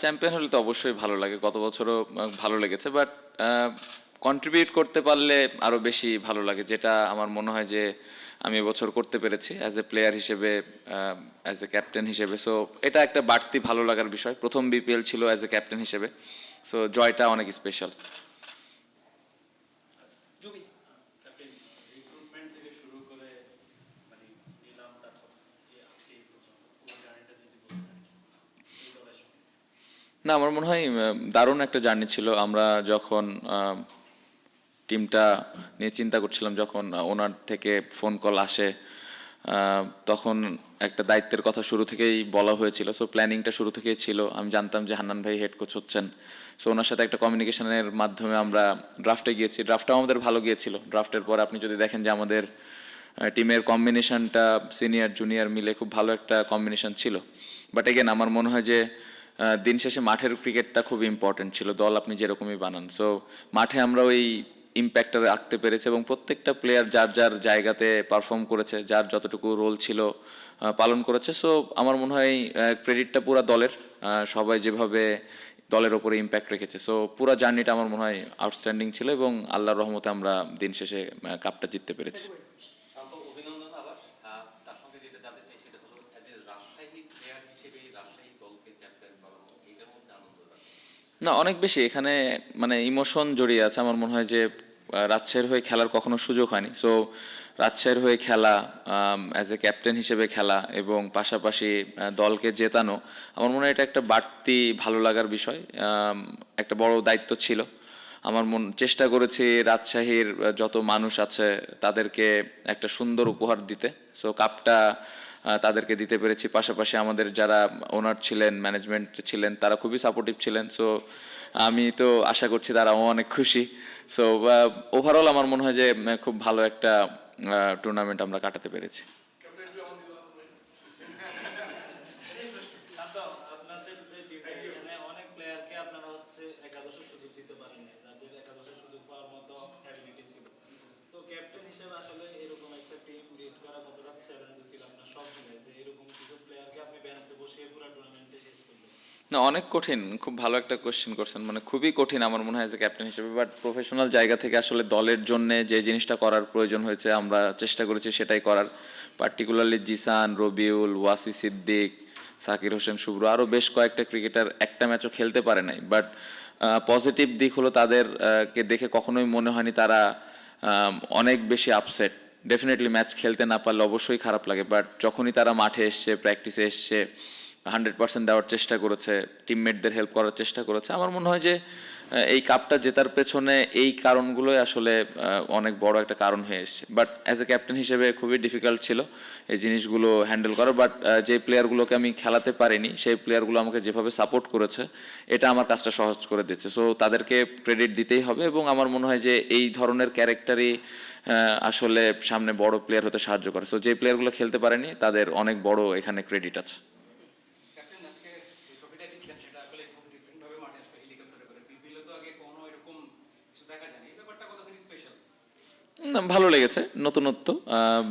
Champion হলে তো অবশ্যই ভালো লাগে। গত বছরও ভালো লেগেছে। বাট কন্ট্রিবিউট করতে পারলে আরও বেশি ভালো লাগে, যেটা আমার মনে হয় যে আমি এবছর করতে পেরেছি অ্যাজ এ প্লেয়ার হিসেবে অ্যাজ এ ক্যাপ্টেন হিসেবে। সো এটা একটা বাড়তি ভালো লাগার বিষয়। প্রথম বিপিএল ছিল অ্যাজ এ ক্যাপ্টেন হিসেবে। সো জয়টা অনেক স্পেশাল রিক্রুটমেন্ট থেকে শুরু করে মানে নিলাম তারপর এই আজকে এই পর্যন্ত পুরো জার্নিটা যদি বলতেন এই দলের সঙ্গে না, আমার মনে হয় দারুণ একটা জার্নি ছিল। আমরা যখন টিমটা নিয়ে চিন্তা করছিলাম, যখন ওনার থেকে ফোন কল আসে তখন একটা দায়িত্বের কথা শুরু থেকেই বলা হয়েছিল। সো প্ল্যানিংটা শুরু থেকেই ছিল। আমি জানতাম যে হান্নান ভাই হেড কোচ হচ্ছেন। সো ওনার সাথে একটা কমিউনিকেশনের মাধ্যমে আমরা ড্রাফটে গিয়েছি। ড্রাফটটাও আমাদের ভালো গিয়েছিল। ড্রাফটের পর আপনি যদি দেখেন যে আমাদের টিমের কম্বিনেশনটা সিনিয়র জুনিয়র মিলে খুব ভালো একটা কম্বিনেশন ছিল। বাট এগেন আমার মনে হয় যে দিন শেষে মাঠের ক্রিকেটটা খুব ইম্পর্টেন্ট ছিল, দল আপনি যেরকমই বানান। সো মাঠে আমরা ওই ইম্প্যাক্টটা রাখতে পেরেছি এবং প্রত্যেকটা প্লেয়ার যার যার জায়গাতে পারফর্ম করেছে, যার যতটুকু রোল ছিল পালন করেছে। সো আমার মনে হয় ক্রেডিটটা পুরো দলের সবাই যেভাবে দলের ওপরে ইম্প্যাক্ট রেখেছে। সো পুরো জার্নিটা আমার মনে হয় আউটস্ট্যান্ডিং ছিল এবং আল্লাহর রহমতে আমরা দিন শেষে কাপটা জিততে পেরেছি শান্ত অভিনন্দন আবার আহ, তার সঙ্গে যেটা জানতে চাই সেটা হলো অ্যাজ এ রাজশাহী প্লেয়ার হিসেবে রাজশাহী দলকে চ্যাম্পিয়ন করানো এটার মধ্যে আনন্দ লাগছে না, অনেক বেশি। এখানে মানে ইমোশন জড়িয়ে আছে। আমার মনে হয় যে রাজশাহীর হয়ে খেলার কখনো সুযোগ হয়নি। সো রাজশাহীর হয়ে খেলা অ্যাজ এ ক্যাপ্টেন হিসেবে খেলা এবং পাশাপাশি দলকে জেতানো, আমার মনে হয় এটা একটা বাড়তি ভালো লাগার বিষয়। একটা বড় দায়িত্ব ছিল। আমার মন, চেষ্টা করেছি রাজশাহীর যত মানুষ আছে তাদেরকে একটা সুন্দর উপহার দিতে। সো কাপটা তাদেরকে দিতে পেরেছি। পাশাপাশি আমাদের যারা ওনার ছিলেন ম্যানেজমেন্ট ছিলেন, তারা খুবই সাপোর্টিভ ছিলেন। সো আমি তো আশা করছি তারাও অনেক খুশি। সো ওভারঅল আমার মনে হয় যে খুব ভালো একটা টুর্নামেন্ট আমরা কাটাতে পেরেছি শান্ত আপনাদের যে টিমে এখানে অনেক প্লেয়ারকে আপনারা হচ্ছে একাদশের সুযোগ দিতে পারেন না যাদের একাদশের সুযোগ পাওয়ার মতো অ্যাবিলিটি ছিল তো ক্যাপ্টেন হিসেবে আসলে এরকম একটা টিম লিড করা কতটা চ্যালেঞ্জ ছিল আপনার সব মিলে যে এরকম কিছু প্লেয়ারকে আপনি বেঞ্চে বসিয়ে পুরো টুর্নামেন্টে শেষ করবেন না অনেক কঠিন। খুব ভালো একটা কোশ্চেন করছেন। মানে খুবই কঠিন আমার মনে হয় যে ক্যাপ্টেন হিসেবে বাট প্রফেশনাল জায়গা থেকে আসলে দলের জন্য যে জিনিসটা করার প্রয়োজন হয়েছে আমরা চেষ্টা করেছি সেটাই করার। পার্টিকুলারলি জিসান রবিউল ওয়াসি সিদ্দিক সাকির হোসেন শুভ্র আরও বেশ কয়েকটা ক্রিকেটার একটা ম্যাচও খেলতে পারে নাই। বাট পজিটিভ দিক হলো তাদের আহ, কে দেখে কখনোই মনে হয়নি তারা অনেক বেশি আপসেট ডেফিনেটলি ম্যাচ খেলতে না পারলে অবশ্যই খারাপ লাগে। বাট যখনই তারা মাঠে এসছে প্র্যাকটিসে এসছে হান্ড্রেড পার্সেন্ট দেওয়ার চেষ্টা করেছে টিমমেটদের হেল্প করার চেষ্টা করেছে। আমার মনে হয় যে এই কাপটা জেতার পেছনে এই কারণগুলোই আসলে অনেক বড় একটা কারণ হয়ে এসছে। বাট অ্যাজ এ ক্যাপ্টেন হিসেবে খুবই ডিফিকাল্ট ছিল এই জিনিসগুলো হ্যান্ডেল করা। বাট যে প্লেয়ারগুলোকে আমি খেলাতে পারিনি, সেই প্লেয়ারগুলো আমাকে যেভাবে সাপোর্ট করেছে, এটা আমার কাজটা সহজ করে দিচ্ছে সো তাদেরকে ক্রেডিট দিতেই হবে এবং আমার মনে হয় যে এই ধরনের ক্যারেক্টারই আসলে সামনে বড় প্লেয়ার হতে সাহায্য করে। সো যে প্লেয়ারগুলো খেলতে পারেনি, তাদের অনেক বড় এখানে ক্রেডিট আছে ক্যাপ্টেন আজকে যে ট্রফিটা জিতলেন সেটা আসলে খুব ডিফারেন্ট ভাবে মাঠে আসলে হেলিকপ্টারে করে। বিপিএল তো আগে কোনো এরকম কিছু দেখা যায়নি। এই ব্যাপারটা কতখানি স্পেশাল ভালো লেগেছে, নতুনত্ব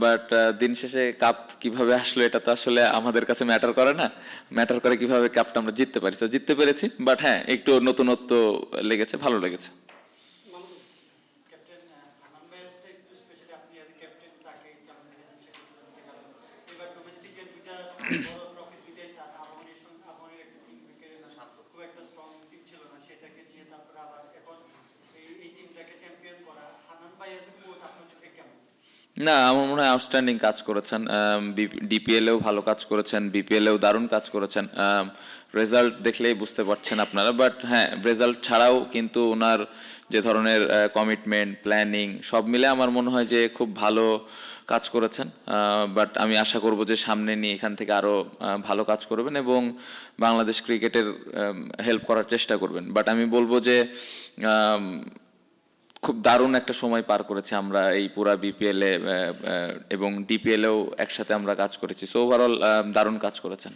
বাট দিন শেষে কাপ কীভাবে আসলো এটা তো আসলে আমাদের কাছে ম্যাটার করে না। ম্যাটার করে কীভাবে কাপটা আমরা জিততে পারি। তো জিততে পেরেছি বাট হ্যাঁ একটু নতুনত্ব লেগেছে, ভালো লেগেছে ক্যাপ্টেন হানান ভাইয়েরটা একটু স্পেশালি আপনি অ্যাজ ক্যাপ্টেন তাকে কেমন দেখেছেন সেটা একটু জানতে কারণ এবার ডোমেস্টিকের দুইটা বড় ট্রফি দুইটাই তার আবাহনীর সঙ্গে আবাহনীর একটা টিম থেকে খুব একটা স্ট্রং টিম ছিল না সেটাকে নিয়ে তারপরে আবার এখন এই এই টিমটাকে চ্যাম্পিয়ন করা হানান ভাই এজ কোচ আপনার চোখে কেমন না, আমার মনে হয় আউটস্ট্যান্ডিং কাজ করেছেন ডিপিএলেও ভালো কাজ করেছেন বিপিএলেও দারুণ কাজ করেছেন রেজাল্ট দেখলেই বুঝতে পারছেন আপনারা বাট হ্যাঁ রেজাল্ট ছাড়াও কিন্তু ওনার যে ধরনের কমিটমেন্ট প্ল্যানিং সব মিলে আমার মনে হয় যে খুব ভালো কাজ করেছেন বাট আমি আশা করব যে সামনে নিয়ে এখান থেকে আরও ভালো কাজ করবেন এবং বাংলাদেশ ক্রিকেটের হেল্প করার চেষ্টা করবেন বাট আমি বলব যে খুব দারুণ একটা সময় পার করেছি আমরা এই পুরা বিপিএল এবং ডিপিএল এও একসাথে আমরা কাজ করেছি। সো ওভারঅল দারুণ কাজ করেছেন।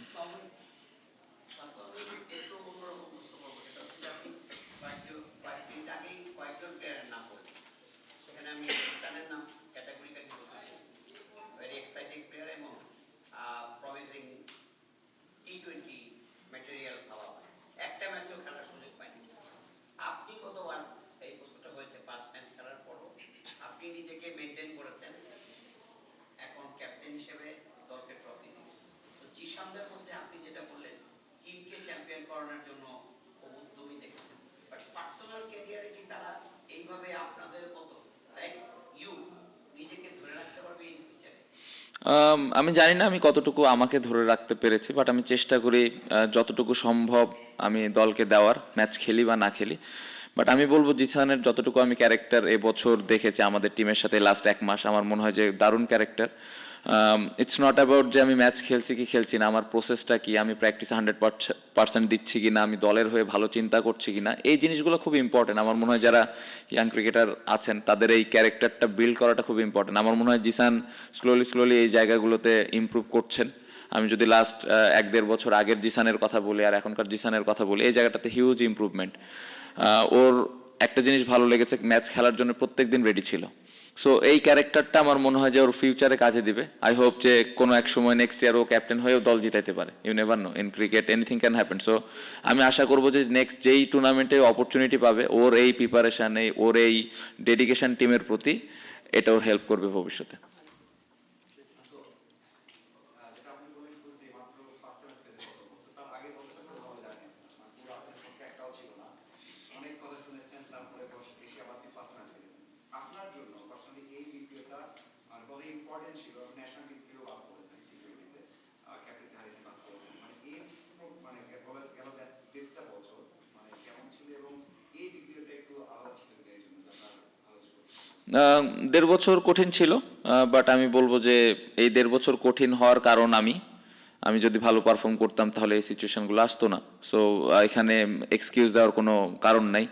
সামনের মধ্যে আপনি যেটা বললেন টিমকে চ্যাম্পিয়ন করানোর জন্য উদ্যমী দেখেছেন। বাট পার্সোনাল ক্যারিয়ারে কি তারা এইভাবে আপনাদের মতো লাইক ইউ নিজেকে ধরে রাখতে পারবে ইন ফিউচারে um, আমি জানি না আমি কতটুকু আমাকে ধরে রাখতে পেরেছি বাট আমি চেষ্টা করি যতটুকু সম্ভব আমি দলকে দেওয়ার ম্যাচ খেলি বা না খেলি। বাট আমি বলব, জিসানের যতটুকু আমি ক্যারেক্টার এবছর দেখেছি আমাদের টিমের সাথে লাস্ট এক মাস, আমার মনে হয় যে দারুণ ক্যারেক্টার ইটস নট অ্যাবাউট যে আমি ম্যাচ খেলছি কি খেলছি না, আমার প্রসেসটা কি, আমি প্র্যাকটিস হান্ড্রেড পার্সেন্ট দিচ্ছি কি না আমি দলের হয়ে ভালো চিন্তা করছি কি না এই জিনিসগুলো খুব ইম্পর্টেন্ট আমার মনে হয় যারা ইয়াং ক্রিকেটার আছেন, তাদের এই ক্যারেক্টারটা বিল্ড করাটা খুব ইম্পর্টেন্ট আমার মনে হয় জিসান স্লোলি স্লোলি এই জায়গাগুলোতে ইমপ্রুভ করছেন। আমি যদি লাস্ট এক দেড় বছর আগের জিসানের কথা বলি আর এখনকার জিসানের কথা বলি, এই জায়গাটাতে হিউজ ইমপ্রুভমেন্ট ওর একটা জিনিস ভালো লেগেছে ম্যাচ খেলার জন্য প্রত্যেক দিন রেডি ছিল। সো এই ক্যারেক্টারটা আমার মনে হয় যে ওর ফিউচারে কাজে দিবে। আই হোপ যে কোনো এক সময় নেক্সট ইয়ার ও ক্যাপ্টেন হয়েও দল জিতাইতে পারে। You never know in cricket anything can happen so আমি আশা করব যে নেক্সট যেই টুর্নামেন্টে অপরচুনিটি পাবে, ওর এই প্রিপারেশন ওর এই ডেডিকেশন টিমের প্রতি এটা ওর হেল্প করবে ভবিষ্যতে। মানে কত ইম্পর্টেন্ট ছিল ন্যাশনাল বাদ করেছেন ক্যাপ্টেন্সি বাদ করেছেন মানে এই মানে গেল গেল দেড়- দেড়টা বছর মানে কেমন ছিল এবং এই একটু আলাদা ছিল এই জন্য দেড় বছর কঠিন ছিল বাট আমি বলব যে এই দেড় বছর কঠিন হওয়ার কারণ আমি। আমি যদি ভালো পারফর্ম করতাম, তাহলে এই সিচুয়েশনগুলো আসতো না। সো এখানে এক্সকিউজ দেওয়ার কোনো কারণ নাই।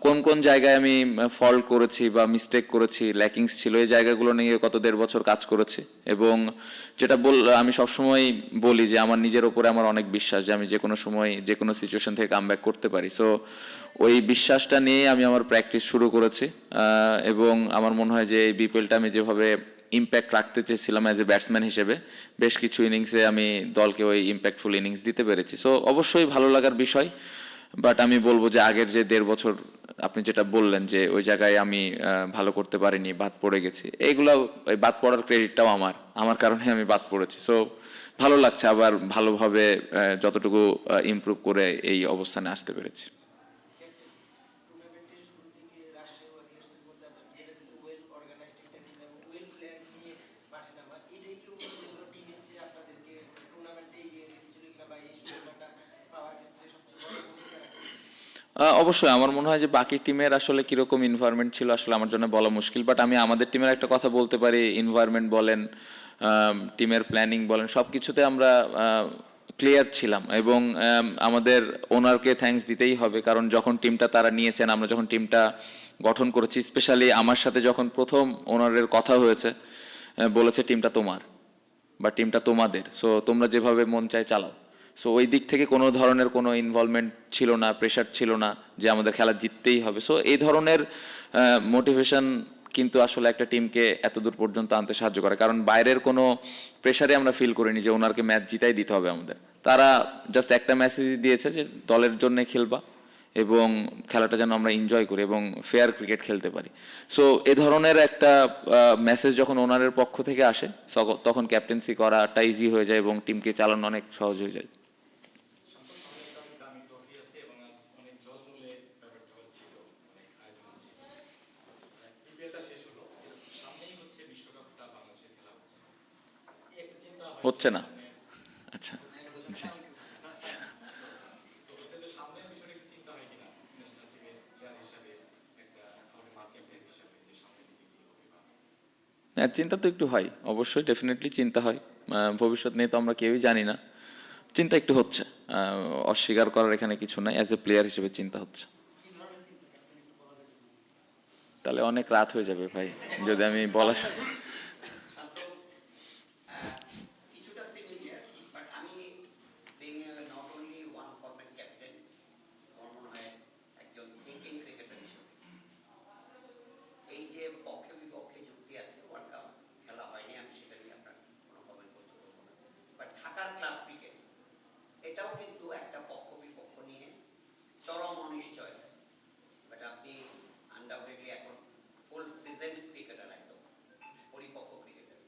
কোন কোন জায়গায় আমি ফল্ট করেছি বা মিস্টেক করেছি ল্যাকিংস ছিল, এই জায়গাগুলো নিয়ে গত দেড় বছর কাজ করেছি। এবং যেটা বল, আমি সবসময় বলি যে আমার নিজের ওপরে আমার অনেক বিশ্বাস যে আমি যে কোনো সময় যে কোনো সিচুয়েশন থেকে কাম করতে পারি। সো ওই বিশ্বাসটা নিয়ে আমি আমার প্র্যাকটিস শুরু করেছি। এবং আমার মনে হয় যে এই বিপিএলটা আমি যেভাবে ইম্প্যাক্ট রাখতে চেয়েছিলাম অ্যাজ এ ব্যাটসম্যান হিসেবে, বেশ কিছু ইনিংসে আমি দলকে ওই ইম্প্যাক্টফুল ইনিংস দিতে পেরেছি। সো অবশ্যই ভালো লাগার বিষয়। বাট আমি বলব যে আগের যে দেড় বছর আপনি যেটা বললেন যে ওই জায়গায় আমি ভালো করতে পারিনি, বাদ পড়ে গেছি এইগুলো ওই বাদ পড়ার ক্রেডিটটাও আমার আমার কারণে আমি বাদ পড়েছি। সো ভালো লাগছে আবার ভালোভাবে যতটুকু ইমপ্রুভ করে এই অবস্থানে আসতে পেরেছি টুর্নামেন্টের শুরু থেকে রাজশাহী ওয়ারিয়ার্সের মধ্যে আপনার যেটা হচ্ছে ওয়েল অর্গানাইজড একটা টিম এবং ওয়েল প্ল্যান নিয়ে মাঠে নামা এটাই কি ওগুলো যেগুলো টিমের চেয়ে আপনাদেরকে টুর্নামেন্টে এগিয়ে রেখেছিল কিনা বা এই শিরোপাটা পাওয়ার ক্ষেত্রে সবচেয়ে বড় ভূমিকা রাখছে আহ, অবশ্যই। আমার মনে হয় যে বাকি টিমের আসলে কীরকম ইনভায়রনমেন্ট ছিল আসলে আমার জন্য বলা মুশকিল। বাট আমি আমাদের টিমের একটা কথা বলতে পারি। ইনভায়রনমেন্ট বলেন টিমের প্ল্যানিং বলেন সব কিছুতে আমরা ক্লিয়ার ছিলাম। এবং আমাদের ওনারকে থ্যাঙ্কস দিতেই হবে। কারণ যখন টিমটা তারা নিয়েছেন, আমরা যখন টিমটা গঠন করেছি স্পেশালি আমার সাথে যখন প্রথম ওনারের কথা হয়েছে বলেছে টিমটা তোমার বা টিমটা তোমাদের। সো তোমরা যেভাবে মন চায় চালাও। সো ওই দিক থেকে কোনো ধরনের কোনো ইনভলভমেন্ট ছিল না প্রেশার ছিল না যে আমাদের খেলা জিততেই হবে। সো এই ধরনের মোটিভেশন কিন্তু আসলে একটা টিমকে এত দূর পর্যন্ত আনতে সাহায্য করে। কারণ বাইরের কোনো প্রেশারে আমরা ফিল করিনি যে ওনারকে ম্যাচ জিতাই দিতে হবে আমাদের। তারা জাস্ট একটা মেসেজ দিয়েছে যে দলের জন্য খেলবা এবং খেলাটা যেন আমরা এনজয় করি এবং ফেয়ার ক্রিকেট খেলতে পারি। সো এ ধরনের একটা মেসেজ যখন ওনারের পক্ষ থেকে আসে তখন ক্যাপ্টেন্সি করাটা ইজি হয়ে যায় এবং টিমকে চালানো অনেক সহজ হয়ে যায় সম্পদ সামনে একটা অনেক দামি ট্রফি আছে এবং আজ অনেক জলমূলে ব্যাপারটা হচ্ছিল অনেক আয়োজন ছিল বিপিএলটা শেষ হলো এর সামনেই হচ্ছে বিশ্বকাপটা বাংলাদেশে খেলা হচ্ছে এই একটা চিন্তা হয় হচ্ছে না আচ্ছা জি। তো হচ্ছে যে সামনের বিষয়টা একটু চিন্তা হয় কিনা ন্যাশনাল টিমের প্লেয়ার হিসাবে একটা আমাদের মার্কেট প্লেয়ার হিসাবে যে সামনের দিকে না। আচ্ছা হ্যাঁ চিন্তা তো একটু হয়। অবশ্যই ডেফিনেটলি চিন্তা হয়। ভবিষ্যৎ নিয়ে তো আমরা কেউই জানি না। চিন্তা একটু হচ্ছে। অস্বীকার করার এখানে কিছু নাই। অ্যাজ এ প্লেয়ার হিসেবে চিন্তা হচ্ছে। তাহলে অনেক রাত হয়ে যাবে ভাই। যদি আমি বলা শান্ত কিছুটা সিমিলার বাট আমি being not only one format captain আমার মনে হয় একজন থিঙ্কিং ক্রিকেটার হিসেবে এই যে পক্ষে বিপক্ষে যুক্তি আছে ওয়ার্ল্ড কাপ খেলা হয়নি আমি সেটা নিয়ে আপনার কোনো কমেন্ট করতে পারব না বাট ঢাকার ক্লাব ক্রিকেট এটাও কিন্তু একটা পক্ষ বিপক্ষ নিয়ে চরম অনিশ্চয় বাট আপনি আনডাউটেডলি এখন ফুল সিজন ক্রিকেটার একদম পরিপক্ক ক্রিকেটার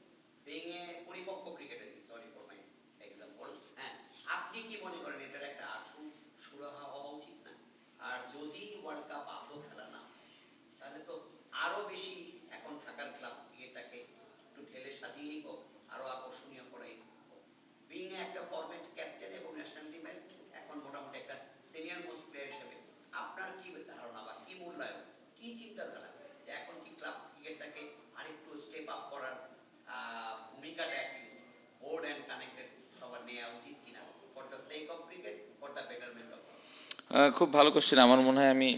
বিং এ পরিপক্ক cricketer sorry for my example হ্যাঁ আপনি কি মনে করেন এটার একটা আশু সুরাহা হওয়া উচিত না আর যদি ওয়ার্ল্ড কাপ আদৌ খেলা না হয়, তাহলে তো আরও বেশি এখন ঢাকার ক্লাব ক্রিকেটটাকে একটু ঢেলে সাজিয়েই হোক আরও আকর্ষণীয় করেই বিং একটা ফরম্যাট ক্যাপ্টেন এবং ন্যাশনাল টিমের এখন মোটামুটি একটা সিনিয়র মোস্ট প্লেয়ার হিসেবে আপনার কি ধারণা বা কি মূল্যায়ন কি চিন্তাধারা যে এখন কি ক্লাব ক্রিকেটটাকে আরেকটু স্টেপ আপ করার ভূমিকাটা অ্যাটলিস্ট বোর্ড অ্যান্ড কানেক্টেড সবার নেওয়া উচিত কিনা? For the sake of cricket for the betterment of খুব ভালো কোশ্চেন আমার মনে হয় আমি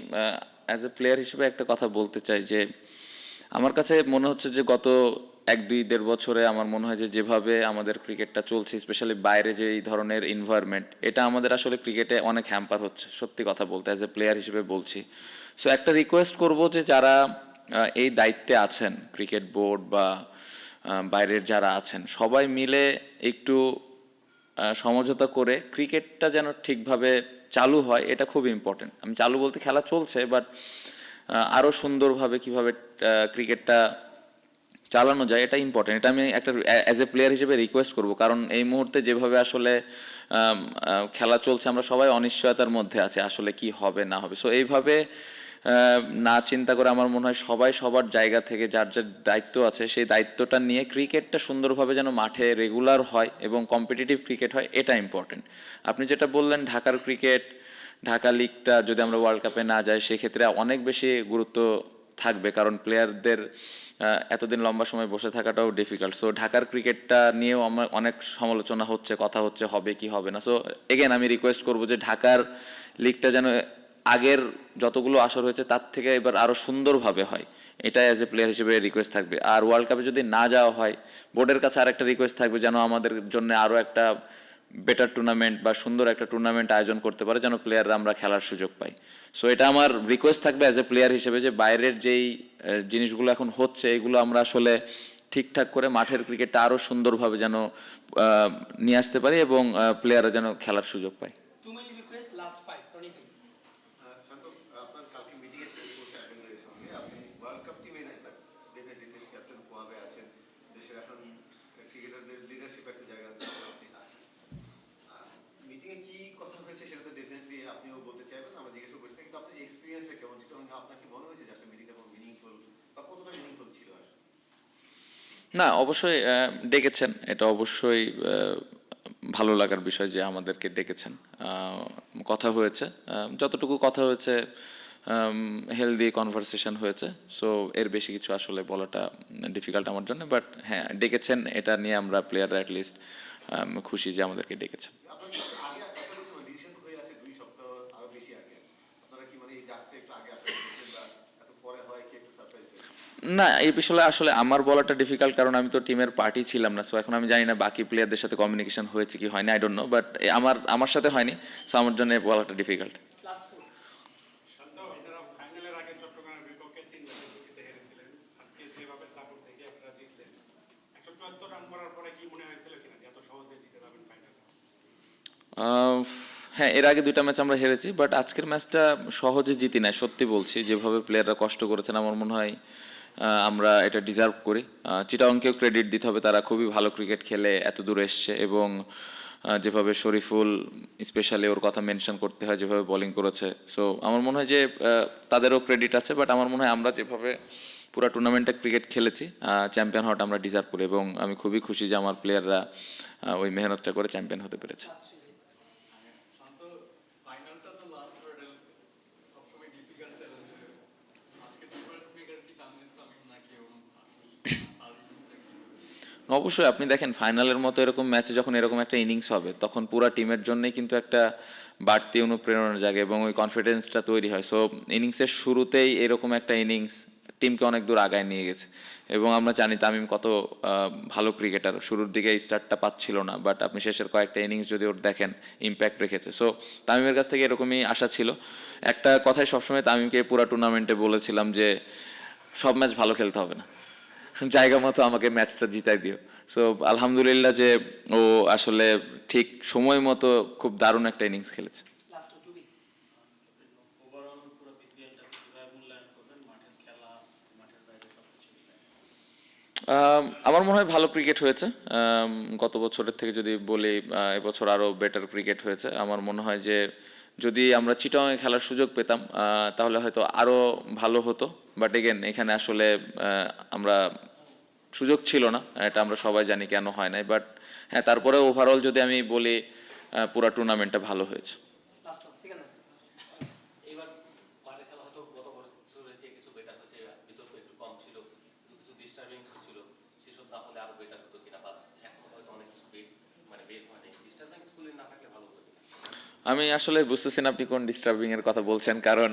অ্যাজ এ প্লেয়ার হিসেবে একটা কথা বলতে চাই যে আমার কাছে মনে হচ্ছে যে গত এক, দুই, দেড় বছরে আমার মনে হয় যে যেভাবে আমাদের ক্রিকেটটা চলছে স্পেশালি বাইরে যে এই ধরনের ইনভায়রনমেন্ট এটা আমাদের আসলে ক্রিকেটে অনেক হ্যাম্পার হচ্ছে। সত্যি কথা বলতে অ্যাজ এ প্লেয়ার হিসেবে বলছি। সো একটা রিকোয়েস্ট করব যে যারা এই দায়িত্বে আছেন ক্রিকেট বোর্ড বা বাইরের যারা আছেন, সবাই মিলে একটু সমঝোতা করে ক্রিকেটটা যেন ঠিকভাবে চালু হয়, এটা খুব ইম্পর্টেন্ট আমি চালু বলতে খেলা চলছে বাট আরও সুন্দরভাবে কীভাবে ক্রিকেটটা চালানো যায় এটা ইম্পর্টেন্ট এটা আমি একটা অ্যাজ এ প্লেয়ার হিসেবে রিকোয়েস্ট করব। কারণ এই মুহূর্তে যেভাবে আসলে খেলা চলছে, আমরা সবাই অনিশ্চয়তার মধ্যে আছে, আসলে কি হবে, না হবে। সো এইভাবে না চিন্তা করে আমার মনে হয় সবাই সবার জায়গা থেকে যার যার দায়িত্ব আছে, সেই দায়িত্বটা নিয়ে ক্রিকেটটা সুন্দরভাবে যেন মাঠে রেগুলার হয় এবং কম্পিটিটিভ ক্রিকেট হয়, এটা ইম্পর্টেন্ট আপনি যেটা বললেন, ঢাকার ক্রিকেট ঢাকা লিগটা যদি আমরা ওয়ার্ল্ড কাপে না যাই, সেক্ষেত্রে অনেক বেশি গুরুত্ব থাকবে, কারণ প্লেয়ারদের এতদিন লম্বা সময় বসে থাকাটাও ডিফিকাল্ট সো ঢাকার ক্রিকেটটা নিয়েও আমার অনেক সমালোচনা হচ্ছে, কথা হচ্ছে, হবে কি হবে না? সো এগেন আমি রিকোয়েস্ট করব যে ঢাকার লিগটা যেন আগের যতগুলো আসর হয়েছে, তার থেকে এবার আরও সুন্দরভাবে হয়। এটা অ্যাজ এ প্লেয়ার হিসেবে রিকোয়েস্ট থাকবে। আর ওয়ার্ল্ড কাপে যদি না যাওয়া হয় বোর্ডের কাছে আরেকটা রিকোয়েস্ট থাকবে যেন আমাদের জন্য আরও একটা বেটার টুর্নামেন্ট বা সুন্দর একটা টুর্নামেন্ট আয়োজন করতে পারে যেন প্লেয়াররা আমরা খেলার সুযোগ পাই। সো এটা আমার রিকোয়েস্ট থাকবে অ্যাজ এ প্লেয়ার হিসেবে যে বাইরের যেই জিনিসগুলো এখন হচ্ছে এগুলো আমরা আসলে ঠিকঠাক করে মাঠের ক্রিকেটটা আরও সুন্দরভাবে যেন নিয়ে আসতে পারি এবং প্লেয়াররা যেন খেলার সুযোগ পায়। টু রিকোয়েস্ট লাস্ট ফাইভ টনি ভাই শান্ত আপনার কালকে মিটিংয়ে শেষ করছে অ্যাটেন্ডের সঙ্গে আপনি ওয়ার্ল্ড কাপ টিমে নাই বাট ডেফিনেটলি টেস্ট ক্যাপ্টেন কোয়াবে আছেন দেশের এখন ক্রিকেটারদের লিডারশিপ একটা জায়গাতে আপনি আছেন মিটিংয়ে কি কথা হয়েছে সেটা তো ডেফিনেটলি আপনিও বলতে চাইবেন আমরা জিজ্ঞেস করছি কিন্তু আপনার এক্সপিরিয়েন্সটা কেমন ছিল এবং আপনার কি মনে হয়েছে যে আসলে মিটিংটা খুব মিনিংফুল বা কতটা মিনিংফুল ছিল আসলে? না অবশ্যই ডেকেছেন। এটা অবশ্যই ভালো লাগার বিষয় যে আমাদেরকে ডেকেছেন। কথা হয়েছে। যতটুকু কথা হয়েছে হেলদি কনভারসেশন হয়েছে। সো এর বেশি কিছু আসলে বলাটা ডিফিকাল্ট আমার জন্য। বাট হ্যাঁ ডেকেছেন। এটা নিয়ে আমরা প্লেয়াররা অ্যাটলিস্ট খুশি যে আমাদেরকে ডেকেছেন আপনার কি আগে আসলে ডিসিশন হয়ে আছে দুই সপ্তাহ আরও বেশি আগে আপনারা কি মানে এই ডাকতে একটু আগে আসা করছেন বা এত পরে হয় কি একটু সারপ্রাইজ না এই বিষয়ে আসলে আমার বলাটা ডিফিকাল্ট কারণ আমি তো টিমের পার্টি ছিলাম না সো এখন আমি জানি না বাকি প্লেয়ারদের সাথে কমিউনিকেশন হয়েছে কি হয়নি আই ডোন্ট নো বাট আমার আমার সাথে হয়নি সো আমার জন্য বলাটা ডিফিকাল্ট হ্যাঁ এর আগে দুইটা ম্যাচ আমরা হেরেছি বাট আজকের ম্যাচটা সহজে জিতি নাই সত্যি বলছি। যেভাবে প্লেয়াররা কষ্ট করেছেন আমার মনে হয় আমরা এটা ডিজার্ভ করি। চিটাংকেও ক্রেডিট দিতে হবে, তারা খুবই ভালো ক্রিকেট খেলে, এত দূর এসছে এবং যেভাবে শরীফুল স্পেশালি ওর কথা মেনশন করতে হয়, যেভাবে বোলিং করেছে। সো আমার মনে হয় যে তাদেরও ক্রেডিট আছে বাট আমার মনে হয় আমরা যেভাবে পুরো টুর্নামেন্টে ক্রিকেট খেলেছি চ্যাম্পিয়ন হওয়াটা আমরা ডিজার্ভ করি এবং আমি খুবই খুশি যে আমার প্লেয়াররা ওই মেহনতটা করে চ্যাম্পিয়ন হতে পেরেছে শান্ত ফাইনালটা তো লাস্ট হ্যার্ডেল সবসময় ডিফিকাল্ট চ্যালেঞ্জ আজকে ডিফারেন্স মেকার কি তানজিদ তামিম নাকি ওরকম তার ইনিংসটা কি অবশ্যই আপনি দেখেন ফাইনালের মতো এরকম ম্যাচে যখন এরকম একটা ইনিংস হবে, তখন পুরো টিমের জন্যই কিন্তু একটা বাড়তি অনুপ্রেরণা জাগে এবং ওই কনফিডেন্সটা তৈরি হয়। সো ইনিংসের শুরুতেই এরকম একটা ইনিংস টিমকে অনেক দূর আগায় নিয়ে গেছে। এবং আমরা জানি তামিম কত ভালো ক্রিকেটার শুরুর দিকে স্টার্টটা পাচ্ছিল না বাট আপনি শেষের কয়েকটা ইনিংস যদি ওর দেখেন ইম্প্যাক্ট রেখেছে। সো তামিমের কাছ থেকে এরকমই আশা ছিল। একটা কথাই সবসময় তামিমকে পুরো টুর্নামেন্টে বলেছিলাম যে, সব ম্যাচ ভালো খেলতে হবে না। জায়গা মতো আমাকে ম্যাচটা জিতাই দিও। সো আলহামদুলিল্লাহ যে ও আসলে ঠিক সময় মতো খুব দারুণ একটা ইনিংস খেলেছে। লাস্ট টু বি ওভারঅল পুরো বিপিএলটা কীভাবে মূল্যায়ন করবেন? মাঠের খেলা মাঠের বাইরে সব কিছু মিলিয়ে? আম, আমার মনে হয় ভালো ক্রিকেট হয়েছে। গত বছরের থেকে যদি বলি এবছর আরও বেটার ক্রিকেট হয়েছে। আমার মনে হয় যে যদি আমরা চিটংয়ে খেলার সুযোগ পেতাম তাহলে হয়তো আরও ভালো হতো। বাট এগেন এখানে আসলে আমরা সুযোগ ছিল না এটা আমরা সবাই জানি কেন হয় নাই বাট হ্যাঁ তারপরে ওভারঅল যদি আমি বলি পুরো টুর্নামেন্টটা ভালো হয়েছে। কিছু বেটার হয়েছে বিতর্ক একটু কম ছিল কিছু ডিস্টার্বিং ছিল সেসব না হলে আরও বেটার হতো কিনা বা এখন হয়তো অনেক কিছু বের মানে বের হয়নি ডিস্টার্বিংস গুলি না থাকলে ভালো হতো কিনা আমি আসলে বুঝতেছি না আপনি কোন ডিস্টার্বিং এর কথা বলছেন, কারণ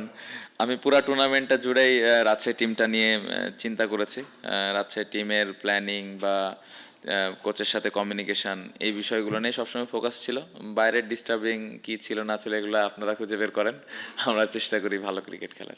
আমি পুরা টুর্নামেন্টটা জুড়েই রাজশাহী টিমটা নিয়ে চিন্তা করেছি। রাজশাহী টিমের প্ল্যানিং বা কোচের সাথে কমিউনিকেশন এই বিষয়গুলো নিয়ে সবসময় ফোকাস ছিল। বাইরের ডিস্টার্বিং কি ছিল না ছিল, এগুলো আপনারা খুঁজে বের করেন। আমরা চেষ্টা করি ভালো ক্রিকেট খেলার।